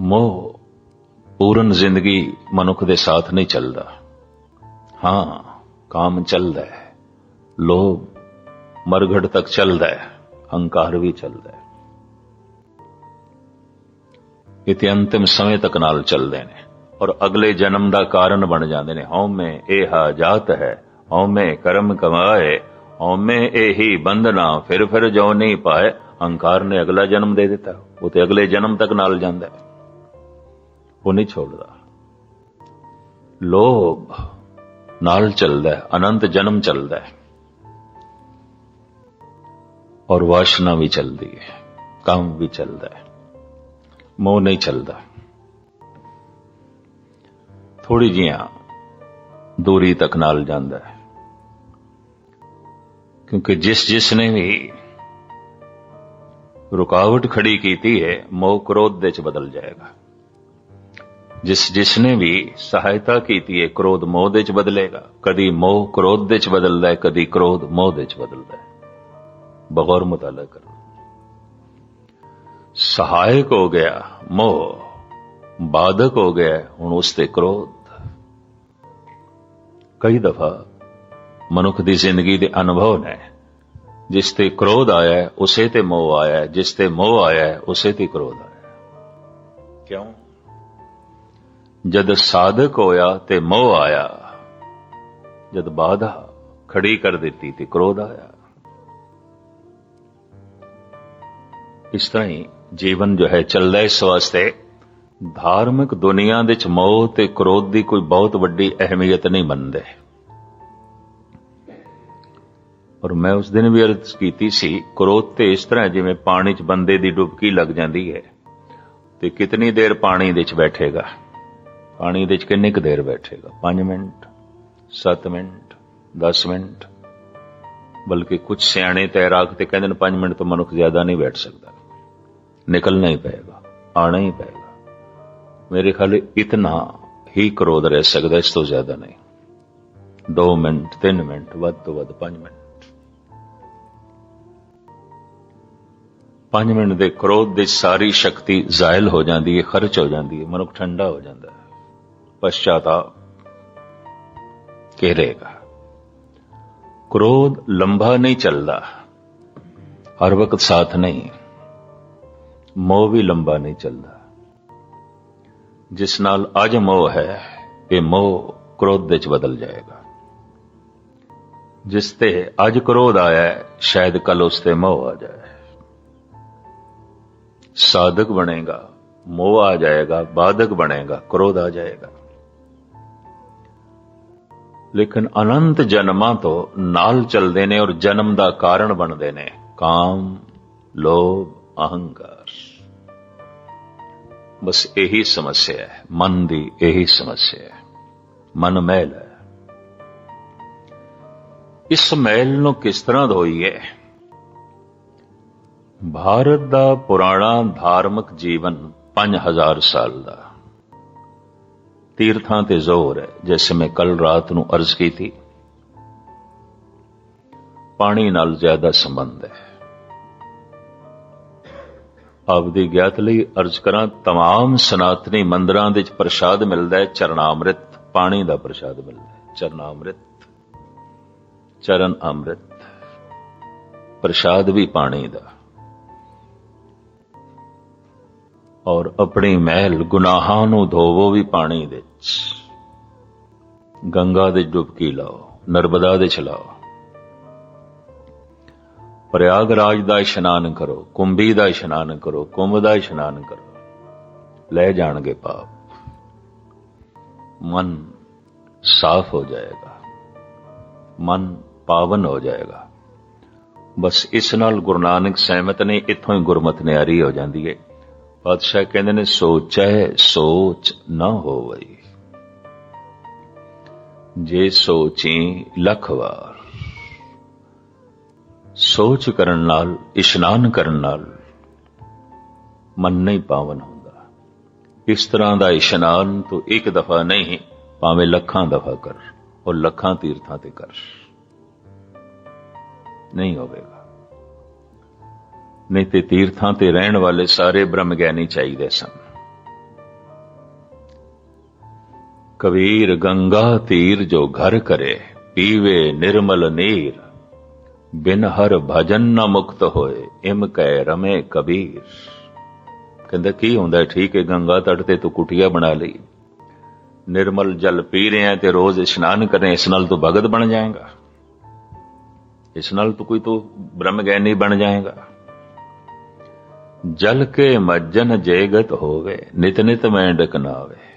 ਮੋਹ ਪੂਰਨ ਜ਼ਿੰਦਗੀ ਮਨੁੱਖ ਦੇ ਸਾਥ ਨਹੀਂ ਚੱਲਦਾ। ਹਾਂ, ਕਾਮ ਚੱਲਦਾ ਹੈ। ਲੋਭ ਮਰਗੜ ਤੱਕ ਚੱਲਦਾ ਹੈ। ਹੰਕਾਰ ਵੀ ਚੱਲਦਾ ਹੈ। ਇਹ ਤੇ ਅੰਤਿਮ ਸਮੇਂ ਤੱਕ ਨਾਲ ਚੱਲਦੇ ਨੇ ਔਰ ਅਗਲੇ ਜਨਮ ਦਾ ਕਾਰਨ ਬਣ ਜਾਂਦੇ ਨੇ। ਹਉਮੈ ਇਹ ਜਾਤ ਹੈ, ਹਉਮੈ ਕਰਮ ਕਮਾਏ, ਹਉਮੈ ਇਹੀ ਬੰਧਨਾ, ਫਿਰ ਫਿਰ ਜੋ ਨਹੀਂ ਪਾਏ। ਹੰਕਾਰ ਨੇ ਅਗਲਾ ਜਨਮ ਦੇ ਦਿੱਤਾ। ਉਹ ਤੇ ਅਗਲੇ ਜਨਮ ਤੱਕ ਨਾਲ ਜਾਂਦਾ ਹੈ। ਉਹ ਨਹੀਂ ਛੋੜਦਾ। ਲੋਭ ਨਾਲ ਚੱਲਦਾ ਹੈ, ਅਨੰਤ ਜਨਮ ਚੱਲਦਾ ਹੈ। ਔਰ ਵਾਸ਼ਨਾ ਵੀ ਚੱਲਦੀ ਹੈ, ਕੰਮ ਵੀ ਚੱਲਦਾ ਹੈ। ਮੋਹ ਨਹੀਂ ਚੱਲਦਾ। ਥੋੜੀ ਜੀਆਂ ਦੂਰੀ ਤੱਕ ਨਾਲ ਜਾਂਦਾ ਹੈ। ਕਿਉਂਕਿ ਜਿਸ ਜਿਸ ਨੇ ਵੀ ਰੁਕਾਵਟ ਖੜੀ ਕੀਤੀ ਹੈ, ਮੋਹ ਕ੍ਰੋਧ ਦੇ ਚ ਬਦਲ ਜਾਏਗਾ। ਜਿਸ ਜਿਸਨੇ ਵੀ ਸਹਾਇਤਾ ਕੀਤੀ ਹੈ, ਕ੍ਰੋਧ ਮੋਹ ਦੇ ਚ ਬਦਲੇਗਾ। ਕਦੀ ਮੋਹ ਕ੍ਰੋਧ ਦੇ ਚ ਬਦਲਦਾ ਹੈ, ਕਦੀ ਕ੍ਰੋਧ ਮੋਹ ਦੇ ਚ ਬਦਲਦਾ ਹੈ। ਬਗੌਰ ਮੁਤਾਲਾ ਕਰੋ। ਸਹਾਇਕ ਹੋ ਗਿਆ ਮੋਹ, ਬਾਧਕ ਹੋ ਗਿਆ ਹੁਣ ਉਸ ਤੇ ਕ੍ਰੋਧ। ਕਈ ਦਫਾ ਮਨੁੱਖ ਦੀ ਜ਼ਿੰਦਗੀ ਦੇ ਅਨੁਭਵ ਨੇ, ਜਿਸ ਤੇ ਕ੍ਰੋਧ ਆਇਆ ਉਸੇ ਤੇ ਮੋਹ ਆਇਆ ਜਿਸ ਤੇ ਮੋਹ ਆਇਆ ਉਸੇ ਤੇ ਕ੍ਰੋਧ ਆਇਆ ਕਿਉਂ? ਜਦ ਸਾਧਕ ਹੋਇਆ ਤੇ ਮੋਹ ਆਇਆ, ਜਦ ਬਾਧਾ ਖੜੀ ਕਰ ਦਿੱਤੀ ਤੇ ਕ੍ਰੋਧ ਆਇਆ। ਇਸ ਤਰ੍ਹਾਂ ਹੀ ਜੀਵਨ ਜੋ ਹੈ ਚੱਲਦਾ ਇਸ ਵਾਸਤੇ ਧਾਰਮਿਕ ਦੁਨੀਆ ਦੇ ਚ ਮੋਹ ਤੇ ਕ੍ਰੋਧ ਦੀ ਕੋਈ ਬਹੁਤ ਵੱਡੀ ਅਹਿਮੀਅਤ ਨਹੀਂ ਮੰਨਦੇ ਔਰ ਮੈਂ ਉਸ ਦਿਨ ਵੀ ਅਰਜ਼ ਕੀਤੀ ਸੀ, ਕ੍ਰੋਧ ਤੇ ਇਸ ਤਰ੍ਹਾਂ ਜਿਵੇਂ ਪਾਣੀ 'ਚ ਬੰਦੇ ਦੀ ਡੁਬਕੀ ਲੱਗ ਜਾਂਦੀ ਹੈ ਤੇ ਕਿਤਨੀ ਦੇਰ ਪਾਣੀ ਦੇ ਵਿੱਚ ਬੈਠੇਗਾ। ਪਾਣੀ ਦੇ ਵਿੱਚ ਕਿੰਨੀ ਕੁ ਦੇਰ ਬੈਠੇਗਾ? 5 ਮਿੰਟ 7 ਮਿੰਟ 10 ਮਿੰਟ? ਬਲਕਿ ਕੁਝ ਸਿਆਣੇ ਤੈਰਾਕ ਤੇ ਕਹਿੰਦੇ ਨੇ 5 ਮਿੰਟ ਤੋਂ ਮਨੁੱਖ ਜ਼ਿਆਦਾ ਨਹੀਂ ਬੈਠ ਸਕਦਾ। ਨਿਕਲਣਾ ਹੀ ਪਏਗਾ ਆਣਾ ਹੀ ਪਏਗਾ। ਮੇਰੇ ਖਿਆਲ ਇਤਨਾ ਹੀ ਕਰੋਧ ਰਹਿ ਸਕਦਾ ਇਸ ਤੋਂ ਜ਼ਿਆਦਾ ਨਹੀਂ। 2 ਮਿੰਟ 3 ਮਿੰਟ, ਵੱਧ ਤੋਂ ਵੱਧ 5 ਮਿੰਟ। 5 ਮਿੰਟ ਦੇ ਕ੍ਰੋਧ ਦੀ ਸਾਰੀ ਸ਼ਕਤੀ ਜ਼ਾਇਲ ਹੋ ਜਾਂਦੀ ਹੈ, ਖਰਚ ਹੋ ਜਾਂਦੀ ਹੈ, ਮਨੁੱਖ ਠੰਡਾ ਹੋ ਜਾਂਦਾ ਹੈ। ਪਛਤਾਪ ਰਹੇਗਾ ਕ੍ਰੋਧ ਲੰਬਾ ਨਹੀਂ ਚੱਲਦਾ ਹਰ ਵਕਤ ਸਾਥ ਨਹੀਂ ਮੋਹ ਵੀ ਲੰਬਾ ਨਹੀਂ ਚੱਲਦਾ ਜਿਸ ਨਾਲ ਅੱਜ ਮੋਹ ਹੈ ਇਹ ਮੋਹ ਕ੍ਰੋਧ ਵਿੱਚ ਬਦਲ ਜਾਏਗਾ ਜਿਸ ਤੇ ਅੱਜ ਕ੍ਰੋਧ ਆਇਆ ਸ਼ਾਇਦ ਕੱਲ ਉਸ ਤੇ ਮੋਹ ਆ ਜਾਏ ਸਾਧਕ ਬਣੇਗਾ ਮੋਹ ਆ ਜਾਏਗਾ ਬਾਧਕ ਬਣੇਗਾ ਕ੍ਰੋਧ ਆ ਜਾਏਗਾ ਲੇਕਿਨ ਅਨੰਤ ਜਨਮਾਂ ਤੋਂ ਨਾਲ ਚੱਲਦੇ ਨੇ ਔਰ ਜਨਮ ਦਾ ਕਾਰਨ ਬਣਦੇ ਨੇ। ਕਾਮ, ਲੋਭ, ਅਹੰਕਾਰ। ਬਸ ਇਹੀ ਸਮੱਸਿਆ ਹੈ। ਮਨ ਦੀ ਇਹੀ ਸਮੱਸਿਆ ਹੈ। ਮਨ ਮੈਲ ਹੈ। ਇਸ ਮੈਲ ਨੂੰ ਕਿਸ ਤਰ੍ਹਾਂ ਧੋਈਏ? ਭਾਰਤ ਦਾ ਪੁਰਾਣਾ ਧਾਰਮਿਕ ਜੀਵਨ 5000 ਸਾਲ ਦਾ। ਤੀਰਥਾਂ ਤੇ ਜ਼ੋਰ ਹੈ ਜਿਵੇਂ ਮੈਂ ਕੱਲ ਰਾਤ ਨੂੰ ਅਰਜ਼ ਕੀਤੀ ਪਾਣੀ ਨਾਲ ਜ਼ਿਆਦਾ ਸੰਬੰਧ ਹੈ ਆਪ ਦੀ ਗਿਆਤ ਲਈ ਅਰਜ਼ ਕਰਾਂ तमाम ਸਨਾਤਨੀ ਮੰਦਰਾਂ ਦੇ ਵਿੱਚ ਪ੍ਰਸ਼ਾਦ ਮਿਲਦਾ ਹੈ ਚਰਨਾਮ੍ਰਿਤ ਪਾਣੀ ਦਾ ਪ੍ਰਸ਼ਾਦ ਮਿਲਦਾ ਹੈ ਚਰਨਾਮ੍ਰਿਤ ਚਰਨ ਅੰਮ੍ਰਿਤ ਪ੍ਰਸ਼ਾਦ ਵੀ ਪਾਣੀ ਦਾ ਔਰ ਆਪਣੀ ਮਹਿਲ ਗੁਨਾਹਾਂ ਨੂੰ ਧੋਵੋ ਵੀ ਪਾਣੀ ਦੇ ਵਿੱਚ ਗੰਗਾ ਦੇ ਡੁਬਕੀ ਲਾਓ, ਨਰਮਦਾ ਦੇ ਚਲਾਓ ਪ੍ਰਯਾਗ ਰਾਜ ਦਾ ਇਸ਼ਨਾਨ ਕਰੋ, ਕੁੰਭੀ ਦਾ ਇਸ਼ਨਾਨ ਕਰੋ, ਕੁੰਭ ਦਾ ਇਸ਼ਨਾਨ ਕਰੋ। ਲੈ ਜਾਣਗੇ ਪਾਪ। ਮਨ ਸਾਫ਼ ਹੋ ਜਾਏਗਾ। ਮਨ ਪਾਵਨ ਹੋ ਜਾਏਗਾ। ਬਸ ਇਸ ਨਾਲ ਗੁਰੂ ਨਾਨਕ ਸਹਿਮਤ ਨੇ, ਇੱਥੋਂ ਹੀ ਗੁਰਮਤ ਨਿਆਰੀ ਹੋ ਜਾਂਦੀ ਹੈ ਪਾਤਸ਼ਾਹ ਕਹਿੰਦੇ ਨੇ ਸੋਚੈ ਸੋਚ ਨਾ ਹੋਵਈ। ਜੇ ਸੋਚੀ ਲੱਖ ਵਾਰ। ਸੋਚ ਕਰਨ ਨਾਲ, ਇਸ਼ਨਾਨ ਕਰਨ ਨਾਲ ਮਨ ਨਹੀਂ ਪਾਵਨ ਹੁੰਦਾ। ਇਸ ਤਰ੍ਹਾਂ ਦਾ ਇਸ਼ਨਾਨ ਤੋਂ ਇੱਕ ਦਫਾ ਨਹੀਂ, ਭਾਵੇਂ ਲੱਖਾਂ ਦਫਾ ਕਰ ਔਰ ਲੱਖਾਂ ਤੀਰਥਾਂ ਤੇ ਕਰ। ਨਹੀਂ ਹੋਵੇਗਾ। ਨਹੀਂ ਤੇ ਤੀਰਥਾਂ ਤੇ ਰਹਿਣ ਵਾਲੇ ਸਾਰੇ ਬ੍ਰਹਮ ਗਿਆਨੀ ਚਾਹੀਦੇ ਸਨ। ਕਬੀਰ ਗੰਗਾ ਤੀਰ ਜੋ ਘਰ ਕਰੇ, ਪੀਵੇ ਨਿਰਮਲ ਨੀਰ। ਬਿਨ ਹਰ ਭਜਨ ਨਾ ਮੁਕਤ ਹੋਏ, ਇਮ ਕਹਿ ਰਮੇ ਕਬੀਰ। ਕਹਿੰਦਾ, ਕੀ ਹੁੰਦਾ? ਠੀਕ ਹੈ ਗੰਗਾ ਤਟ ਤੇ ਤੂੰ ਕੁਟਿਆ ਬਣਾ ਲਈ। ਨਿਰਮਲ ਜਲ ਪੀ ਰਿਹਾ ਤੇ ਰੋਜ਼ ਇਸ਼ਨਾਨ ਕਰੇ, ਇਸ ਨਾਲ ਤੂੰ ਭਗਤ ਬਣ ਜਾਏਗਾ। ਇਸ ਨਾਲ ਤੂੰ ਕੋਈ ਤੂੰ ਬ੍ਰਹਮ ਗਿਆਨੀ ਬਣ ਜਾਏਗਾ। ਜਲ ਕੇ ਮੱਜਨ ਜੇਗਤ ਹੋਵੇ, ਨਿਤ ਨਿਤ ਮੈਂਡਕ ਨਾਵੇ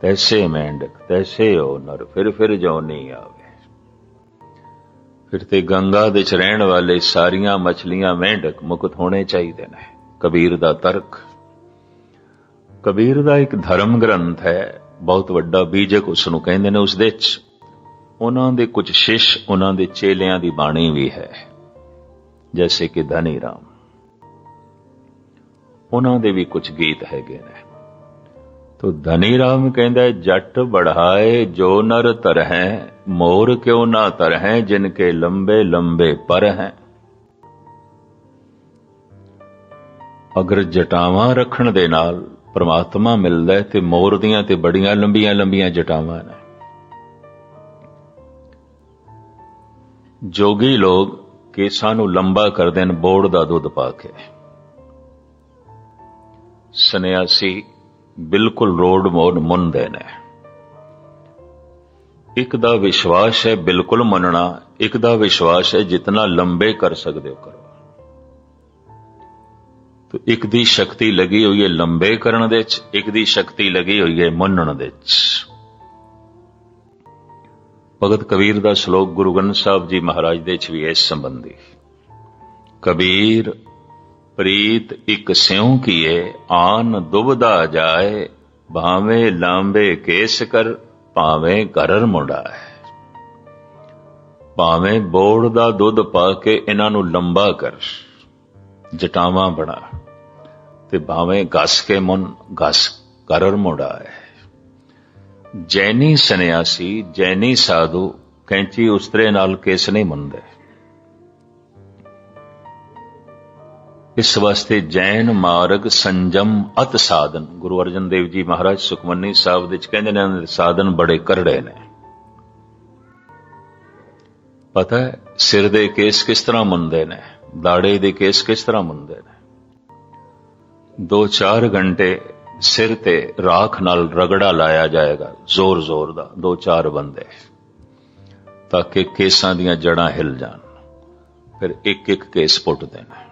ਤੈਸੇ ਮੈਂਡਕ ਤੈਸੇ ਹੋ ਨਰ ਫਿਰ ਫਿਰ ਜੋ ਨਹੀਂ ਆਵੇ। ਫਿਰ ਤੇ ਗੰਗਾ ਦੇ ਚ ਰਹਿਣ ਵਾਲੇ ਸਾਰੀਆਂ ਮਛਲੀਆਂ ਮੈਂਡਕ ਮੁਕਤ ਹੋਣੇ ਚਾਹੀਦੇ ਨੇ। ਕਬੀਰ ਦਾ ਤਰਕ। ਕਬੀਰ ਦਾ ਇੱਕ ਧਰਮ ਗ੍ਰੰਥ ਹੈ, ਬਹੁਤ ਵੱਡਾ ਬੀਜਕ ਉਸ ਨੂੰ ਕਹਿੰਦੇ ਨੇ ਉਸ ਦੇ ਚ। ਉਹਨਾਂ ਦੇ ਕੁਝ ਸ਼ਿਸ਼ ਉਹਨਾਂ ਦੇ ਚੇਲਿਆਂ ਦੀ ਬਾਣੀ ਵੀ ਹੈ, ਜੈਸੇ ਕਿ ਧਨੀ ਰਾਮ ਉਹਨਾਂ ਦੇ ਵੀ ਕੁਝ ਗੀਤ ਹੈਗੇ ਨੇ। ਤੋ ਧਨੀ ਰਾਮ ਕਹਿੰਦਾ ਜੱਟ ਬੜਾਏ ਜੋ ਨਰ ਤਰਹਿ ਮੋਰ ਕਿਉ ਨਾ ਤਰਹਿ ਜਿਨ ਕੇ ਲੰਬੇ ਲੰਬੇ ਪਰ ਹੈ ਅਗਰ ਜਟਾਵਾਂ ਰੱਖਣ ਦੇ ਨਾਲ ਪ੍ਰਮਾਤਮਾ ਮਿਲਦਾ ਤੇ ਮੋਰ ਦੀਆਂ ਤੇ ਬੜੀਆਂ ਲੰਬੀਆਂ ਲੰਬੀਆਂ ਜਟਾਵਾਂ ਨੇ। ਜੋਗੀ ਲੋਕ ਕੇਸਾਂ ਨੂੰ ਲੰਬਾ ਕਰਦੇ ਨੇ, ਬੋੜ ਦਾ ਦੁੱਧ ਪਾ ਕੇ। ਸੰਨਿਆਸੀ ਬਿਲਕੁਲ ਰੋਡ ਮੋੜ ਮੁੰਨਦੇ ਨੇ। ਇੱਕ ਦਾ ਵਿਸ਼ਵਾਸ ਹੈ ਬਿਲਕੁਲ ਮੰਨਣਾ, ਇੱਕ ਦਾ ਵਿਸ਼ਵਾਸ ਹੈ ਜਿਤਨਾ ਲੰਬੇ ਕਰ ਸਕਦੇ ਹੋ ਕਰੋ। ਤੋ ਇੱਕ ਦੀ ਸ਼ਕਤੀ ਲੱਗੀ ਹੋਈ ਹੈ ਲੰਬੇ ਕਰਨ ਦੇ ਵਿੱਚ ਇੱਕ ਦੀ ਸ਼ਕਤੀ ਲੱਗੀ ਹੋਈ ਹੈ ਮੰਨਣ ਦੇ ਵਿੱਚ ਭਗਤ ਕਬੀਰ ਦਾ ਸ਼ਲੋਕ ਗੁਰੂ ਗ੍ਰੰਥ ਸਾਹਿਬ ਜੀ ਮਹਾਰਾਜ ਦੇ ਚ ਵੀ ਇਸ ਸੰਬੰਧੀ। ਕਬੀਰ ਪ੍ਰੀਤ ਇੱਕ ਸਿਉ ਕੀਏ, ਆਨ ਦੁਬਦਾ ਜਾਏ, ਭਾਵੇਂ ਲਾਂਬੇ ਕੇਸ ਕਰ, ਭਾਵੇਂ ਕਰਰ ਮੁੰਡਾਏ। ਭਾਵੇਂ ਬੋੜ ਦਾ ਦੁੱਧ ਪਾ ਕੇ ਇਹਨਾਂ ਨੂੰ ਲੰਬਾ ਕਰ, ਜਟਾਵਾਂ ਬਣਾ, ਤੇ ਭਾਵੇਂ ਘਸ ਕੇ ਮਨ ਗਸ ਕਰਰ ਮੁੰਡਾਏ। ਜੈਨੀ ਸੰਨਿਆਸੀ, ਜੈਨੀ ਸਾਧੂ, ਕੈਂਚੀ ਉਸਤਰੇ ਨਾਲ ਕੇਸ ਨਹੀਂ ਮੰਨਦੇ ਇਸ ਵਾਸਤੇ ਜੈਨ, ਮਾਰਗ, ਸੰਜਮ, ਅਤ ਸਾਧਨ। ਗੁਰੂ ਅਰਜਨ ਦੇਵ ਜੀ ਮਹਾਰਾਜ ਸੁਖਮਨੀ ਸਾਹਿਬ ਦੇ ਵਿੱਚ ਕਹਿੰਦੇ ਨੇ, ਇਹਨਾਂ ਦੇ ਸਾਧਨ ਬੜੇ ਕਰੜੇ ਨੇ। ਪਤਾ ਹੈ, ਸਿਰ ਦੇ ਕੇਸ ਕਿਸ ਤਰ੍ਹਾਂ ਮੁੰਦੇ ਨੇ? ਦਾੜੇ ਦੇ ਕੇਸ ਕਿਸ ਤਰ੍ਹਾਂ ਮੁੰਦੇ ਨੇ? 2-4 ਘੰਟੇ ਸਿਰ ਤੇ ਰਾਖ ਨਾਲ ਰਗੜਾ ਲਾਇਆ ਜਾਏਗਾ ਜ਼ੋਰ ਜ਼ੋਰ ਦਾ 2-4 ਬੰਦੇ। ਤਾਂ ਕਿ ਕੇਸਾਂ ਦੀਆਂ ਜੜਾਂ ਹਿਲ ਜਾਣ। ਫਿਰ ਇੱਕ ਇੱਕ ਕੇਸ ਪੁੱਟਦੇ ਨੇ।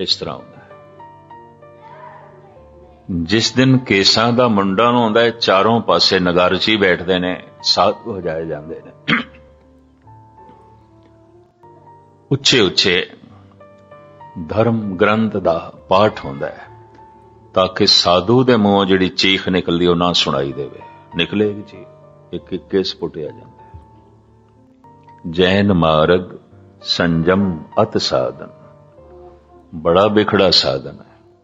ਇਸ ਤਰ੍ਹਾਂ ਹੁੰਦਾ ਹੈ। ਜਿਸ ਦਿਨ ਕੇਸਾਂ ਦਾ ਮੁੰਡਾ ਨੂੰ ਆਉਂਦਾ ਹੈ ਚਾਰੋਂ ਪਾਸੇ ਨਗਾਰਚੀ ਬੈਠਦੇ ਨੇ, ਸਾਧੂ ਹੋ ਜਾਏ ਜਾਂਦੇ ਨੇ। ਉੱਚੇ ਉੱਚੇ ਧਰਮ ਗ੍ਰੰਥ ਦਾ ਪਾਠ ਹੁੰਦਾ ਹੈ, ਤਾਂ ਕਿ ਸਾਧੂ ਦੇ ਮੂੰਹੋਂ ਜਿਹੜੀ ਚੀਖ ਨਿਕਲਦੀ, ਉਹ ਨਾ ਸੁਣਾਈ ਦੇਵੇ। ਨਿਕਲੇਗੀ ਜੀ, ਇੱਕ ਇੱਕ ਕੇਸ ਪੁੱਟਿਆ ਜਾਂਦਾ ਹੈ। ਜੈਨ ਮਾਰਗ ਸੰਜਮ ਅਤ ਸਾਧਨ। ਬੜਾ ਵਿਖੜਾ ਸਾਧਨ ਹੈ।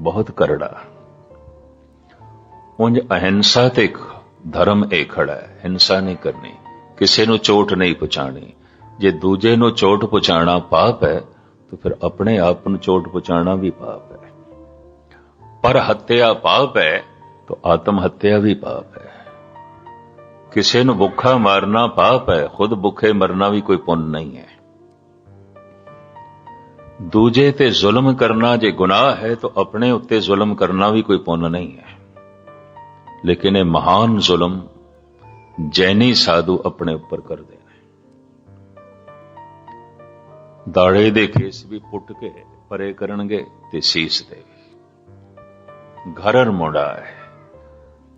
ਬਹੁਤ ਕਰੜਾ। ਉਂਝ ਅਹਿੰਸਾ ਤੇ ਧਰਮ ਇਹ ਖੜਾ ਹੈ। ਹਿੰਸਾ ਨਹੀਂ ਕਰਨੀ। ਕਿਸੇ ਨੂੰ ਚੋਟ ਨਹੀਂ ਪਹੁੰਚਾਣੀ ਜੇ ਦੂਜੇ ਨੂੰ ਚੋਟ ਪਹੁੰਚਾਣਾ ਪਾਪ ਹੈ, ਤਾਂ ਫਿਰ ਆਪਣੇ ਆਪ ਨੂੰ ਚੋਟ ਪਹੁੰਚਾਣਾ ਵੀ ਪਾਪ ਹੈ। ਪਰ ਹੱਤਿਆ ਪਾਪ ਹੈ, ਤਾਂ ਆਤਮ ਹੱਤਿਆ ਵੀ ਪਾਪ ਹੈ। ਕਿਸੇ ਨੂੰ ਭੁੱਖਾ ਮਾਰਨਾ ਪਾਪ ਹੈ, ਖੁਦ ਭੁੱਖੇ ਮਰਨਾ ਵੀ ਕੋਈ ਪੁੰਨ ਨਹੀਂ ਹੈ। ਦੂਜੇ ਤੇ ਜ਼ੁਲਮ ਕਰਨਾ ਜੇ ਗੁਨਾਹ ਹੈ, ਤਾਂ ਆਪਣੇ ਉੱਤੇ ਜ਼ੁਲਮ ਕਰਨਾ ਵੀ ਕੋਈ ਪੁੰਨ ਨਹੀਂ ਹੈ। ਲੇਕਿਨ ਇਹ ਮਹਾਨ ਜ਼ੁਲਮ ਜੈਨੀ ਸਾਧੂ ਆਪਣੇ ਉੱਪਰ ਕਰਦੇ ਨੇ। ਦਾੜੇ ਦੇ ਕੇਸ ਵੀ ਪੁੱਟ ਕੇ ਪਰੇ ਕਰਨਗੇ ਤੇ ਸੀਸ ਦੇ ਵੀ। ਘਰਰ ਮੁੰਡਾ ਹੈ।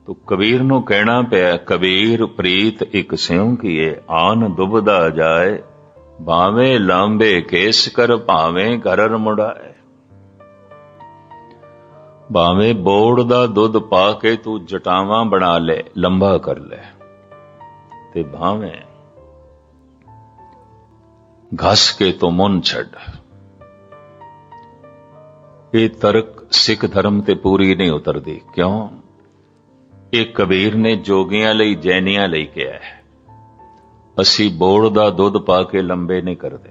ਤੋ ਕਬੀਰ ਨੂੰ ਕਹਿਣਾ ਪਿਆ, ਕਬੀਰ, ਪ੍ਰੀਤ, ਇੱਕ ਸਿਉ ਕੀਏ ਆਨ ਦੁਬਦਾ ਜਾਏ ਭਾਵੇਂ ਲਾਂਬੇ ਕੇਸ ਕਰ, ਭਾਵੇਂ ਘਰਰ ਮੁੰਡਾਏ ਭਾਵੇਂ ਬੋੜ ਦਾ ਦੁੱਧ ਪਾ ਕੇ ਤੂੰ ਜਟਾਵਾਂ ਬਣਾ ਲੈ, ਲੰਬਾ ਕਰ ਲੈ। ਤੇ ਭਾਵੇਂ ਘਸ ਕੇ ਤੂੰ ਮਨ ਛੱਡ। ਇਹ ਤਰਕ ਸਿੱਖ ਧਰਮ ਤੇ ਪੂਰੀ ਨਹੀਂ ਉਤਰਦੀ। ਕਿਉਂ? ਇਹ ਕਬੀਰ ਨੇ ਜੋਗੀਆਂ ਲਈ, ਜੈਨੀਆਂ ਲਈ ਕਿਹਾ ਹੈ। ਅਸੀਂ ਬੋੜ ਦਾ ਦੁੱਧ ਪਾ ਕੇ ਲੰਬੇ ਨਹੀਂ ਕਰਦੇ।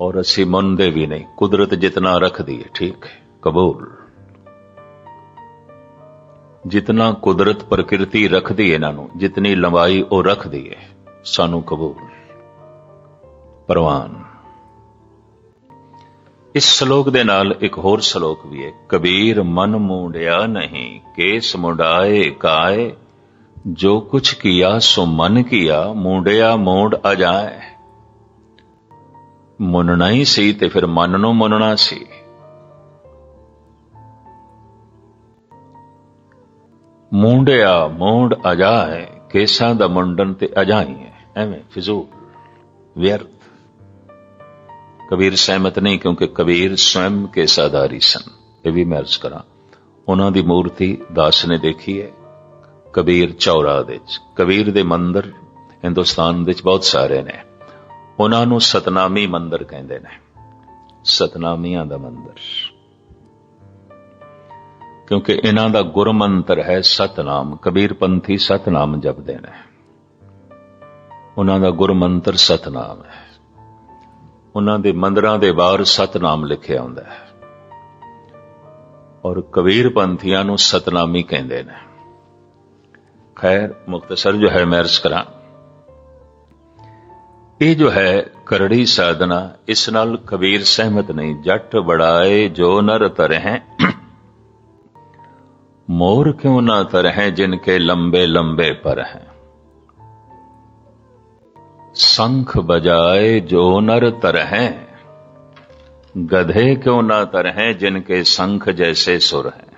ਔਰ ਅਸੀਂ ਮੰਨਦੇ ਵੀ ਨਹੀਂ। ਕੁਦਰਤ ਜਿਤਨਾ ਰੱਖਦੀ ਹੈ, ਠੀਕ ਹੈ। ਕਬੂਲ। ਜਿਤਨਾ ਕੁਦਰਤ ਪ੍ਰਕਿਰਤੀ ਰੱਖਦੀ ਹੈ ਇਹਨਾਂ ਨੂੰ, ਜਿਤਨੀ ਲੰਬਾਈ ਉਹ ਰੱਖਦੀ ਹੈ, ਸਾਨੂੰ ਕਬੂਲ। ਪ੍ਰਵਾਨ। ਇਸ ਸ਼ਲੋਕ ਦੇ ਨਾਲ ਇੱਕ ਹੋਰ ਸ਼ਲੋਕ ਵੀ ਹੈ। ਕਬੀਰ ਮਨ ਮੁੰਡਿਆ ਨਹੀਂ, ਕੇਸ ਮੁੰਡਾਏ ਕਾਏ ਜੋ ਕੁਛ ਕੀਆ ਸੋ ਮਨ ਕੀਆ, ਮੂੰਡਿਆ ਮੂੰਡ ਅਜਾਏ। ਮੁੰਨਣਾ ਹੀ ਸੀ ਤੇ ਫਿਰ ਮਨ ਨੂੰ ਮੁੰਨਣਾ ਸੀ। ਮੂੰਡਿਆ ਮੂੰਡ ਅਜਾਏ, ਕੇਸਾਂ ਦਾ ਮੁੰਡਨ ਤੇ ਅਜਾਈ ਹੈ ਐਵੇਂ ਫਿਜ਼ੂਲ ਵਿਅਰਥ। ਕਬੀਰ ਸਹਿਮਤ ਨਹੀਂ ਕਿਉਂਕਿ ਕਬੀਰ ਸਵੈਮ ਕੇਸਾਦਾਰੀ ਸਨ, ਇਹ ਵੀ ਮੈਂ ਅਰਜ਼ ਕਰਾਂ। ਉਹਨਾਂ ਦੀ ਮੂਰਤੀ ਦਾਸ ਨੇ ਦੇਖੀ ਹੈ। ਕਬੀਰ ਚੌਰਾ ਦੇ ਵਿੱਚ। ਕਬੀਰ ਦੇ ਮੰਦਰ ਹਿੰਦੁਸਤਾਨ ਵਿੱਚ ਬਹੁਤ ਸਾਰੇ ਨੇ। ਉਹਨਾਂ ਨੂੰ ਸਤਨਾਮੀ ਮੰਦਰ ਕਹਿੰਦੇ ਨੇ। ਸਤਨਾਮੀਆਂ ਦਾ ਮੰਦਰ। ਕਿਉਂਕਿ ਇਹਨਾਂ ਦਾ ਗੁਰਮੰਤਰ ਹੈ ਸਤਨਾਮ। ਕਬੀਰ ਪੰਥੀ ਸਤਨਾਮ ਜਪਦੇ ਨੇ। ਉਹਨਾਂ ਦਾ ਗੁਰਮੰਤਰ ਸਤਨਾਮ ਹੈ। ਉਹਨਾਂ ਦੇ ਮੰਦਰਾਂ ਦੇ ਬਾਹਰ ਸਤਨਾਮ ਲਿਖਿਆ ਹੁੰਦਾ ਹੈ। ਔਰ ਕਬੀਰ ਪੰਥੀਆਂ ਨੂੰ ਸਤਨਾਮੀ ਕਹਿੰਦੇ ਨੇ। ਖੈਰ ਮੁਖਤਸਰ ਜੋ ਹੈ ਮੈਂ ਅਰਜ਼ ਕਰਾਂ ਇਹ ਜੋ ਹੈ ਕਰੜੀ ਸਾਧਨਾ ਇਸ ਨਾਲ ਕਬੀਰ ਸਹਿਮਤ ਨਹੀਂ ਜੱਟ ਬੜਾਏ ਜੋ ਨਰ ਤਰਹਿ मोर क्यों ना तरह जिनके लंबे लंबे पर हैं शंख बजाए जो नर तरह गधे क्यों ना तरह जिनके शंख जैसे सुर हैं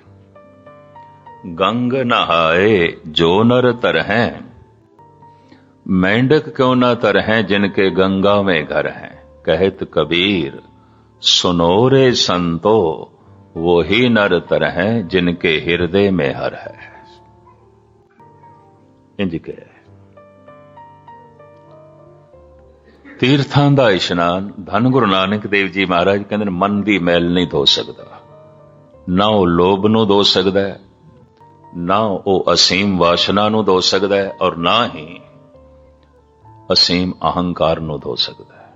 गंग नहाए जो नर तरह मेंढक क्यों ना तरह जिनके गंगा में घर हैं कहत कबीर सुनो रे संतो वो ही नर तरह जिनके ਹਿਰਦੇ में ਹਰ ਹੈ ਇੰਜ ਕਿ ਤੀਰਥਾਂ ਦਾ ਇਸ਼ਨਾਨ ਧੰਨ ਗੁਰੂ ਨਾਨਕ ਦੇਵ ਜੀ ਮਹਾਰਾਜ ਕਹਿੰਦੇ ਨੇ ਮਨ ਦੀ ਮੈਲ ਨਹੀਂ ਧੋ ਸਕਦਾ ਨਾ ਉਹ ਲੋਭ ਨੂੰ ਧੋ ਸਕਦਾ ਹੈ ਨਾ ਉਹ ਅਸੀਮ ਵਾਸ਼ਨਾ ਨੂੰ ਧੋ ਸਕਦਾ ਹੈ ਔਰ ਨਾ ਹੀ ਅਸੀਮ ਅਹੰਕਾਰ ਨੂੰ ਧੋ ਸਕਦਾ ਹੈ।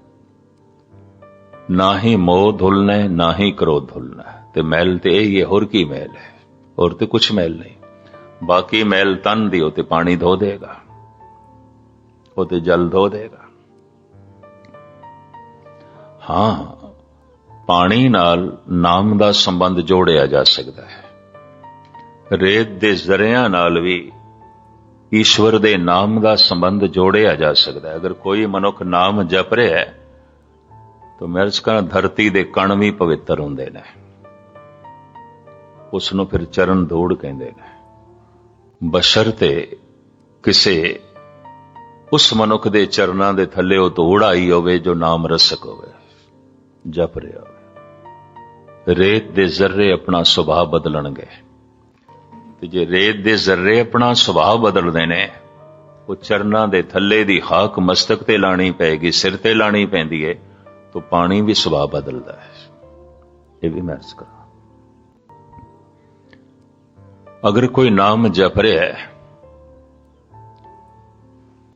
ਨਾ ਹੀ ਮੋਹ ਧੁਲਣਾ ਹੈ, ਨਾ ਹੀ ਕ੍ਰੋਧ ਧੁਲਣਾ ਹੈ। ਤੇ ਮੈਲ ਤੇ ਇਹ ਹੈ ਹੋਰ ਕੀ ਮੈਲ ਹੈ? ਔਰ ਤੇ ਕੁਝ ਮੈਲ ਨਹੀਂ। ਬਾਕੀ ਮੈਲ ਤਨ ਦੀ, ਉਹ ਤੇ ਪਾਣੀ ਧੋ ਦੇਗਾ। ਉਹ ਤੇ ਜਲ ਧੋ ਦੇਗਾ। ਹਾਂ, ਪਾਣੀ ਨਾਲ ਨਾਮ ਦਾ ਸੰਬੰਧ ਜੋੜਿਆ ਜਾ ਸਕਦਾ ਹੈ। ਰੇਤ ਦੇ ਜ਼ਰਿਆਂ ਨਾਲ ਵੀ ਈਸ਼ਵਰ ਦੇ ਨਾਮ ਦਾ ਸੰਬੰਧ ਜੋੜਿਆ ਜਾ ਸਕਦਾ ਹੈ। ਅਗਰ ਕੋਈ ਮਨੁੱਖ ਨਾਮ ਜਪ ਰਿਹਾ ਹੈ, ਤਾਂ ਮੈਂ ਕਰਾਂ ਧਰਤੀ ਦੇ ਕਣ ਵੀ ਪਵਿੱਤਰ ਹੁੰਦੇ ਨੇ। ਉਸ ਨੂੰ ਫਿਰ ਚਰਨ ਧੂੜ ਕਹਿੰਦੇ ਨੇ। ਬਸ਼ਰ ਤੇ ਕਿਸੇ ਉਸ ਮਨੁੱਖ ਦੇ ਚਰਨਾਂ ਦੇ ਥੱਲੇ ਉਹ ਧੂੜ ਆਈ ਹੋਵੇ ਜੋ ਨਾਮ ਰਸਕ ਹੋਵੇ, ਜਪ ਰਿਹਾ ਹੋਵੇ। ਰੇਤ ਦੇ ਜ਼ਰਰੇ ਆਪਣਾ ਸੁਭਾਅ ਬਦਲਣਗੇ। ਤੇ ਜੇ ਰੇਤ ਦੇ ਜ਼ਰਰੇ ਆਪਣਾ ਸੁਭਾਅ ਬਦਲਦੇ ਨੇ, ਉਹ ਚਰਨਾਂ ਦੇ ਥੱਲੇ ਦੀ ਹਾਕ ਮਸਤਕ ਤੇ ਲਾਣੀ ਪੈਗੀ ਸਿਰ ਤੇ ਲਾਣੀ ਪੈਂਦੀ ਏ, ਤਾਂ ਪਾਣੀ ਵੀ ਸੁਭਾਅ ਬਦਲਦਾ ਹੈ। ਇਹ ਵੀ ਮੈਂ ਕਰਾਂ। ਅਗਰ ਕੋਈ ਨਾਮ ਜਪ ਰਿਹਾ ਹੈ,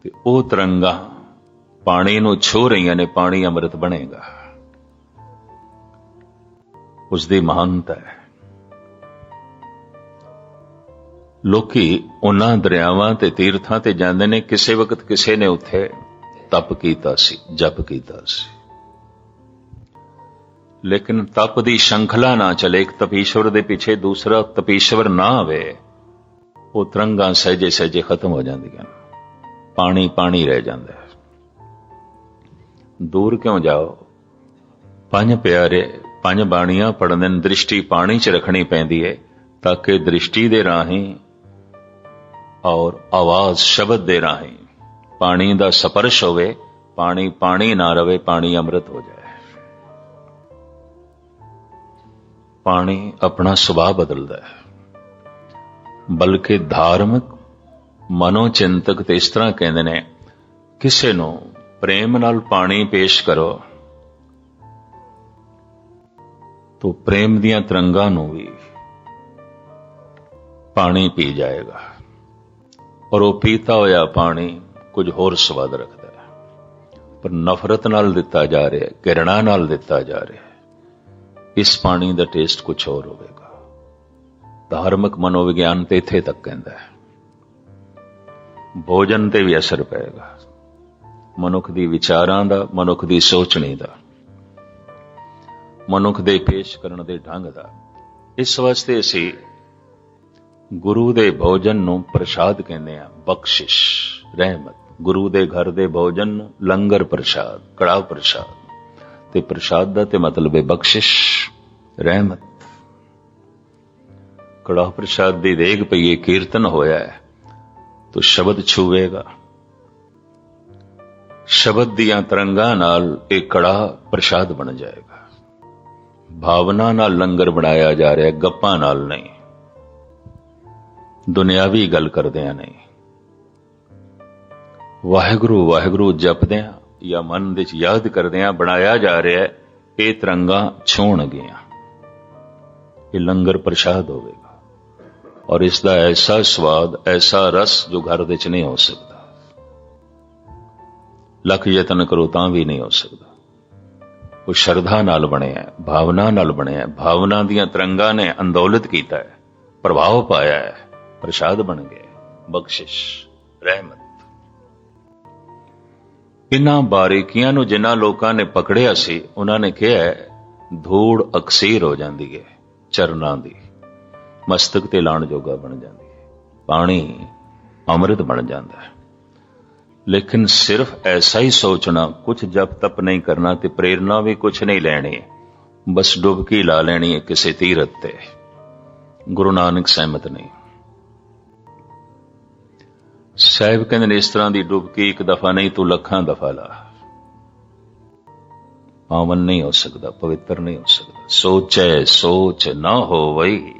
ਤੇ ਉਹ ਤਰੰਗਾ ਪਾਣੀ ਨੂੰ ਛੋ ਰਹੀਆਂ ਨੇ, ਪਾਣੀ ਅੰਮ੍ਰਿਤ ਬਣੇਗਾ। ਉਸ ਦੀ ਮਹਾਨਤਾ ਹੈ। ਲੋਕੀ ਉਹਨਾਂ ਦਰਿਆਵਾਂ ਤੇ ਤੀਰਥਾਂ ਤੇ ਜਾਂਦੇ ਨੇ, ਕਿਸੇ ਵਕਤ ਕਿਸੇ ਨੇ ਉੱਥੇ ਤਪ ਕੀਤਾ ਸੀ, ਜਪ ਕੀਤਾ ਸੀ। ਲੇਕਿਨ ਤਪ ਦੀ ਸ਼ੰਖਲਾ ਨਾ ਚਲੇ, ਇੱਕ ਤਪੀਸ਼ਵਰ ਦੇ ਪਿੱਛੇ ਦੂਸਰਾ ਤਪੀਸ਼ਵਰ ਨਾ ਆਵੇ, ਉਹ ਤਰੰਗਾਂ ਸਹਿਜੇ ਸਹਿਜੇ ਖਤਮ ਹੋ ਜਾਂਦੀਆਂ ਪਾਣੀ ਪਾਣੀ ਰਹਿ ਜਾਂਦਾ ਹੈ। ਦੂਰ ਕਿਉਂ ਜਾਓ? ਪੰਜ ਪਿਆਰੇ, ਪੰਜ ਬਾਣੀਆਂ ਪੜਨ ਦੀ ਦ੍ਰਿਸ਼ਟੀ ਪਾਣੀ 'ਚ ਰੱਖਣੀ ਪੈਂਦੀ ਹੈ ਤਾਂ ਕਿ ਦ੍ਰਿਸ਼ਟੀ ਦੇ ਰਾਹੀਂ ਔਰ ਆਵਾਜ਼ ਸ਼ਬਦ ਦੇ ਰਾਹੀਂ। ਪਾਣੀ ਦਾ ਸਪਰਸ਼ ਹੋਵੇ, ਪਾਣੀ ਪਾਣੀ ਨਾ ਰਵੇ, ਪਾਣੀ ਅੰਮ੍ਰਿਤ ਹੋ ਜਾਏ। ਪਾਣੀ ਆਪਣਾ ਸੁਭਾਅ ਬਦਲਦਾ ਹੈ। ਬਲਕਿ ਧਾਰਮਿਕ ਮਨੋਚਿੰਤਕ ਤੇ ਇਸ ਤਰ੍ਹਾਂ ਕਹਿੰਦੇ ਨੇ, ਕਿਸੇ ਨੂੰ ਪ੍ਰੇਮ ਨਾਲ ਪਾਣੀ ਪੇਸ਼ ਕਰੋ, ਤੋ ਪ੍ਰੇਮ ਦੀਆਂ ਤਰੰਗਾਂ ਨੂੰ ਵੀ ਪਾਣੀ ਪੀ ਜਾਏਗਾ। ਔਰ ਉਹ ਪੀਤਾ ਹੋਇਆ ਪਾਣੀ ਕੁਝ ਹੋਰ ਸਵਾਦ ਰੱਖਦਾ ਹੈ। ਪਰ ਨਫ਼ਰਤ ਨਾਲ ਦਿੱਤਾ ਜਾ ਰਿਹਾ ਹੈ ਕਿਰਣਾ ਨਾਲ ਦਿੱਤਾ ਜਾ ਰਿਹਾ ਹੈ। ਇਸ ਪਾਣੀ ਦਾ ਟੇਸਟ ਕੁਝ ਹੋਰ ਹੋਵੇਗਾ। ਧਾਰਮਿਕ ਮਨੋਵਿਗਿਆਨ ਤੇ ਇੱਥੇ ਤੱਕ ਕਹਿੰਦਾ ਹੈ। ਭੋਜਨ ਤੇ ਵੀ ਅਸਰ ਪਏਗਾ। ਮਨੁੱਖ ਦੀ ਵਿਚਾਰਾਂ ਦਾ, ਮਨੁੱਖ ਦੀ ਸੋਚਣੀ ਦਾ, ਮਨੁੱਖ ਦੇ ਪੇਸ਼ ਕਰਨ ਦੇ ਢੰਗ ਦਾ। ਇਸ ਵਾਸਤੇ ਅਸੀਂ ਗੁਰੂ ਦੇ ਭੋਜਨ ਨੂੰ ਪ੍ਰਸ਼ਾਦ ਕਹਿੰਦੇ ਆ, ਬਖਸ਼ਿਸ਼, ਰਹਿਮਤ। ਗੁਰੂ ਦੇ ਘਰ ਦੇ ਭੋਜਨ ਨੂੰ ਲੰਗਰ ਪ੍ਰਸ਼ਾਦ, ਕੜਾਹ ਪ੍ਰਸ਼ਾਦ। ਤੇ ਪ੍ਰਸ਼ਾਦ ਦਾ ਤੇ ਮਤਲਬ ਹੈ ਬਖਸ਼ਿਸ਼, ਰਹਿਮਤ। ਕੜਾਹ ਪ੍ਰਸ਼ਾਦ ਦੀ ਦੇਗ ਪਈਏ ਕੀਰਤਨ ਹੋਇਆ ਹੈ, ਤੋ ਸ਼ਬਦ ਛੂਵੇਗਾ। ਸ਼ਬਦ ਦੀਆਂ ਤਰੰਗਾਂ ਨਾਲ ਇਹ ਕੜਾਹ ਪ੍ਰਸ਼ਾਦ ਬਣ ਜਾਏਗਾ। ਭਾਵਨਾ ਨਾਲ ਲੰਗਰ ਬਣਾਇਆ ਜਾ ਰਿਹਾ, ਗੱਪਾਂ ਨਾਲ ਨਹੀਂ। ਦੁਨਿਆਵੀ ਗੱਲ ਕਰਦਿਆਂ ਨਹੀਂ। ਵਾਹਿਗੁਰੂ ਵਾਹਿਗੁਰੂ ਜਪਦਿਆਂ ਜਾਂ ਮਨ ਵਿੱਚ ਯਾਦ ਕਰਦਿਆਂ ਬਣਾਇਆ ਜਾ ਰਿਹਾ ਹੈ, ਇਹ ਤਰੰਗਾਂ ਛੋਣਗੀਆਂ ਇਹ ਲੰਗਰ ਪ੍ਰਸ਼ਾਦ ਹੋਵੇਗਾ। ਔਰ ਇਸ ਦਾ ਐਸਾ ਸਵਾਦ, ਐਸਾ ਰਸ ਜੋ ਘਰ ਵਿੱਚ ਨਹੀਂ ਹੋ ਸਕਦਾ। ਲੱਖ ਯਤਨ ਕਰੋ ਤਾਂ ਵੀ ਨਹੀਂ ਹੋ ਸਕਦਾ। ਉਹ ਸ਼ਰਧਾ ਨਾਲ ਬਣਿਆ ਭਾਵਨਾ ਨਾਲ ਬਣਿਆ ਭਾਵਨਾ ਦੀਆਂ ਤਰੰਗਾਂ ਨੇ ਅੰਦੋਲਿਤ ਕੀਤਾ ਹੈ, ਪ੍ਰਭਾਵ ਪਾਇਆ ਹੈ। ਪ੍ਰਸ਼ਾਦ ਬਣ ਗਏ। ਬਖਸ਼ਿਸ਼, ਰਹਿਮਤ। ਇਨ੍ਹਾਂ ਬਾਰੀਕੀਆਂ ਨੂੰ ਜਿਨ੍ਹਾਂ ਲੋਕਾਂ ਨੇ ਪਕੜਿਆ ਸੀ ਉਹਨਾਂ ਨੇ ਕਿਹਾ, ਧੂੜ ਅਕਸੀਰ ਹੋ ਜਾਂਦੀ ਹੈ ਚਰਨਾਂ ਦੀ। ਮਸਤਕ ਤੇ ਲਾਣ ਜੋਗਾ ਬਣ ਜਾਂਦੀ ਹੈ ਪਾਣੀ ਅੰਮ੍ਰਿਤ ਬਣ ਜਾਂਦਾ ਹੈ ਲੇਕਿਨ ਸਿਰਫ ਐਸਾ ਹੀ ਸੋਚਣਾ ਕੁਝ ਜਪ ਤਪ ਨਹੀਂ ਕਰਨਾ ਤੇ ਪ੍ਰੇਰਣਾ ਵੀ ਕੁਝ ਨਹੀਂ ਲੈਣੀ ਬਸ ਡੁਬਕੀ ਲਾ ਲੈਣੀ ਹੈ ਕਿਸੇ ਤੀਰਤ ਤੇ। ਗੁਰੂ ਨਾਨਕ ਸਹਿਮਤ ਨਹੀਂ। ਸਾਹਿਬ ਕਹਿੰਦੇ ਨੇ, ਇਸ ਤਰ੍ਹਾਂ ਦੀ ਡੁਬਕੀ ਇੱਕ ਦਫਾ ਨਹੀਂ ਤੂੰ ਲੱਖਾਂ ਦਫਾ ਲਾ। ਪਾਵਨ ਨਹੀਂ ਹੋ ਸਕਦਾ, ਪਵਿੱਤਰ ਨਹੀਂ ਹੋ ਸਕਦਾ। ਸੋਚੈ, ਸੋਚ ਨਾ ਹੋਵਈ।